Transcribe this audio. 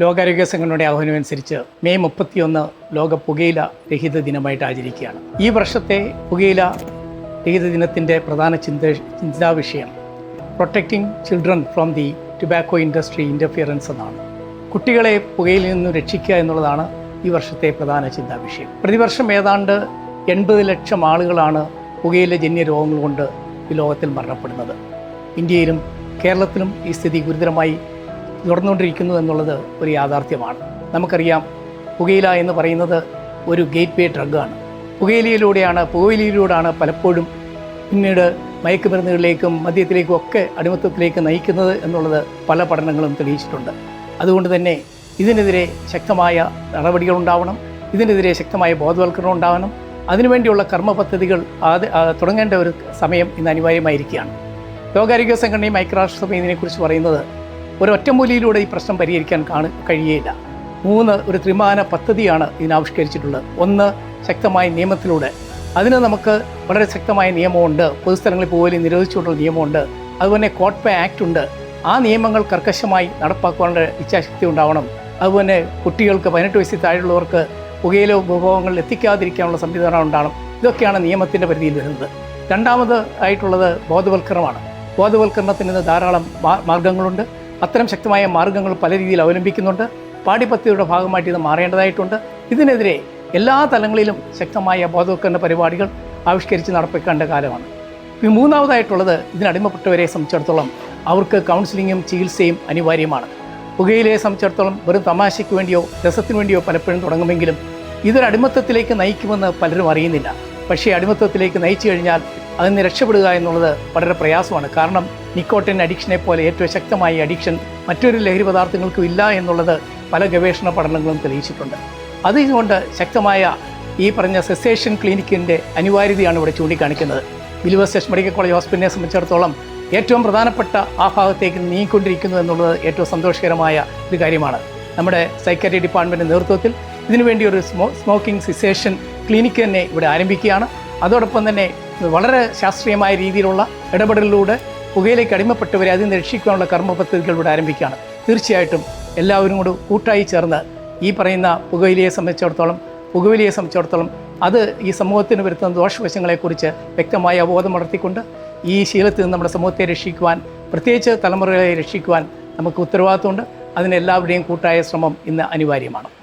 ലോകാരോഗ്യ സംഘടനയുടെ ആഹ്വാനമനുസരിച്ച് മെയ് മുപ്പത്തിയൊന്ന് ലോക പുകയില രഹിത ദിനമായിട്ട് ആചരിക്കുകയാണ്. ഈ വർഷത്തെ പുകയില രഹിത ദിനത്തിന്റെ പ്രധാന ചിന്ത ചിന്താ വിഷയം protecting children from the tobacco industry interference എന്നാണ്. കുട്ടികളെ പുകയിൽ നിന്ന് രക്ഷിക്കുക എന്നുള്ളതാണ് ഈ വർഷത്തെ പ്രധാന ചിന്താ വിഷയം പ്രതിവർഷം ഏതാണ്ട് എൺപത് ലക്ഷം ആളുകളാണ് പുകയിലെ ജന്യ രോഗങ്ങൾ കൊണ്ട് ഈ ലോകത്തിൽ മരണപ്പെടുന്നത്. ഇന്ത്യയിലും കേരളത്തിലും ഈ സ്ഥിതി ഗുരുതരമായി തുടർന്നുകൊണ്ടിരിക്കുന്നു എന്നുള്ളത് ഒരു യാഥാർത്ഥ്യമാണ്. നമുക്കറിയാം പുകയില എന്ന് പറയുന്നത് ഒരു ഗേറ്റ് വേ ഡ്രഗാണ് പുകയിലയിലൂടെയാണ് പുകയിലയിലൂടെയാണ് പലപ്പോഴും പിന്നീട് മയക്കുമരുന്നുകളിലേക്കും മദ്യത്തിലേക്കും ഒക്കെ അടിമത്തത്തിലേക്ക് നയിക്കുന്നത് എന്നുള്ളത് പല പഠനങ്ങളും തെളിയിച്ചിട്ടുണ്ട്. അതുകൊണ്ട് തന്നെ ഇതിനെതിരെ ശക്തമായ നടപടികൾ ഉണ്ടാവണം ഇതിനെതിരെ ശക്തമായ ബോധവൽക്കരണം ഉണ്ടാവണം. അതിനുവേണ്ടിയുള്ള കർമ്മ പദ്ധതികൾ ആദ്യ തുടങ്ങേണ്ട ഒരു സമയം ഇന്ന് അനിവാര്യമായിരിക്കുകയാണ്. ലോകാരോഗ്യ സംഘടനയും ഐക്യരാഷ്ട്രസഭയും ഇതിനെക്കുറിച്ച് പറയുന്നത് ഒരു ഒറ്റമൂലിയിലൂടെ ഈ പ്രശ്നം പരിഹരിക്കാൻ കാണു കഴിയുകയില്ല മൂന്ന് ഒരു ത്രിമാന പദ്ധതിയാണ് ഇതിനാവിഷ്കരിച്ചിട്ടുള്ളത് ഒന്ന് ശക്തമായ നിയമത്തിലൂടെ. അതിന് നമുക്ക് വളരെ ശക്തമായ നിയമമുണ്ട്. പൊതുസ്ഥലങ്ങളിൽ പോലും നിരോധിച്ചുകൊണ്ടുള്ള നിയമമുണ്ട്. അതുപോലെ കോട്ട് പേ ആക്ട് ഉണ്ട് ആ നിയമങ്ങൾ കർക്കശമായി നടപ്പാക്കാനുള്ള ഇച്ഛാശക്തി ഉണ്ടാവണം. അതുപോലെ കുട്ടികൾക്ക് പതിനെട്ട് വയസ്സിൽ താഴെയുള്ളവർക്ക് പുകയിലോ ഉപഭോഗങ്ങളിൽ എത്തിക്കാതിരിക്കാനുള്ള സംവിധാനം ഉണ്ടാകണം ഇതൊക്കെയാണ് നിയമത്തിന്റെ പരിധിയിൽ വരുന്നത്. രണ്ടാമത് ആയിട്ടുള്ളത് ബോധവൽക്കരണമാണ്. ബോധവൽക്കരണത്തിന് ധാരാളം മാർഗങ്ങളുണ്ട്. അത്തരം ശക്തമായ മാർഗങ്ങൾ പല രീതിയിൽ അവലംബിക്കുന്നുണ്ട്. പാഠ്യപദ്ധതിയുടെ ഭാഗമായിട്ട് ഇത് മാറേണ്ടതായിട്ടുണ്ട്. ഇതിനെതിരെ എല്ലാ തലങ്ങളിലും ശക്തമായ ബോധവൽക്കരണ പരിപാടികൾ ആവിഷ്കരിച്ച് നടപ്പിക്കേണ്ട കാലമാണ്. ഇനി മൂന്നാമതായിട്ടുള്ളത് ഇതിനടിമപ്പെട്ടവരെ സംബന്ധിച്ചിടത്തോളം അവർക്ക് കൗൺസിലിങ്ങും ചികിത്സയും അനിവാര്യമാണ്. പുകയിലയെ സംബന്ധിച്ചിടത്തോളം വെറും തമാശയ്ക്ക് വേണ്ടിയോ രസത്തിന് വേണ്ടിയോ പലപ്പോഴും തുടങ്ങുമെങ്കിലും ഇതൊരു അടിമത്തത്തിലേക്ക് നയിക്കുമെന്ന് പലരും അറിയുന്നില്ല. പക്ഷേ അടിമത്തത്തിലേക്ക് നയിച്ചു കഴിഞ്ഞാൽ അതിൽ നിന്ന് രക്ഷപ്പെടുക എന്നുള്ളത് വളരെ പ്രയാസമാണ്. കാരണം നിക്കോട്ടിൻ അഡിക്ഷനെ പോലെ ഏറ്റവും ശക്തമായ അഡിക്ഷൻ മറ്റൊരു ലഹരി പദാർത്ഥങ്ങൾക്കും ഇല്ല എന്നുള്ളത് പല ഗവേഷണ പഠനങ്ങളും തെളിയിച്ചിട്ടുണ്ട്. അതുകൊണ്ട് ശക്തമായ ഈ പറഞ്ഞ സെസേഷൻ ക്ലിനിക്കിന്റെ അനിവാര്യതയാണ് ഇവിടെ ചൂണ്ടിക്കാണിക്കുന്നത്. ബിലിവേഴ്സ് മെഡിക്കൽ കോളേജ് ഹോസ്പിറ്റലിനെ സംബന്ധിച്ചിടത്തോളം ഏറ്റവും പ്രധാനപ്പെട്ട ആ ഭാഗത്തേക്ക് നീങ്ങിക്കൊണ്ടിരിക്കുന്നു എന്നുള്ളത് ഏറ്റവും സന്തോഷകരമായ ഒരു കാര്യമാണ്. നമ്മുടെ സൈക്കാട്രി ഡിപ്പാർട്ട്മെന്റ് നേതൃത്വത്തിൽ ഇതിനുവേണ്ടി ഒരു സ്മോ സ്മോക്കിംഗ് സിസേഷൻ ക്ലിനിക്ക് തന്നെ ഇവിടെ ആരംഭിക്കുകയാണ്. അതോടൊപ്പം തന്നെ വളരെ ശാസ്ത്രീയമായ രീതിയിലുള്ള ഇടപെടലിലൂടെ പുകയിലേക്ക് അടിമപ്പെട്ടവരെ അതിൽ നിന്ന് രക്ഷിക്കാനുള്ള കർമ്മ പദ്ധതികൾ ഇവിടെ ആരംഭിക്കുകയാണ്. തീർച്ചയായിട്ടും എല്ലാവരും കൂടി കൂട്ടായി ചേർന്ന് ഈ പറയുന്ന പുകയിലയെ സംബന്ധിച്ചിടത്തോളം പുകവലിയെ സംബന്ധിച്ചിടത്തോളം അത് ഈ സമൂഹത്തിന് വരുത്തുന്ന ദോഷവശങ്ങളെക്കുറിച്ച് വ്യക്തമായ അവബോധം വളർത്തിക്കൊണ്ട് ഈ ശീലത്തിൽ നിന്ന് നമ്മുടെ സമൂഹത്തെ രക്ഷിക്കുവാൻ പ്രത്യേകിച്ച് തലമുറകളെ രക്ഷിക്കുവാൻ നമുക്ക് ഉത്തരവാദിത്തമുണ്ട് അതിന് എല്ലാവരുടെയും കൂട്ടായ ശ്രമം ഇന്ന് അനിവാര്യമാണ്.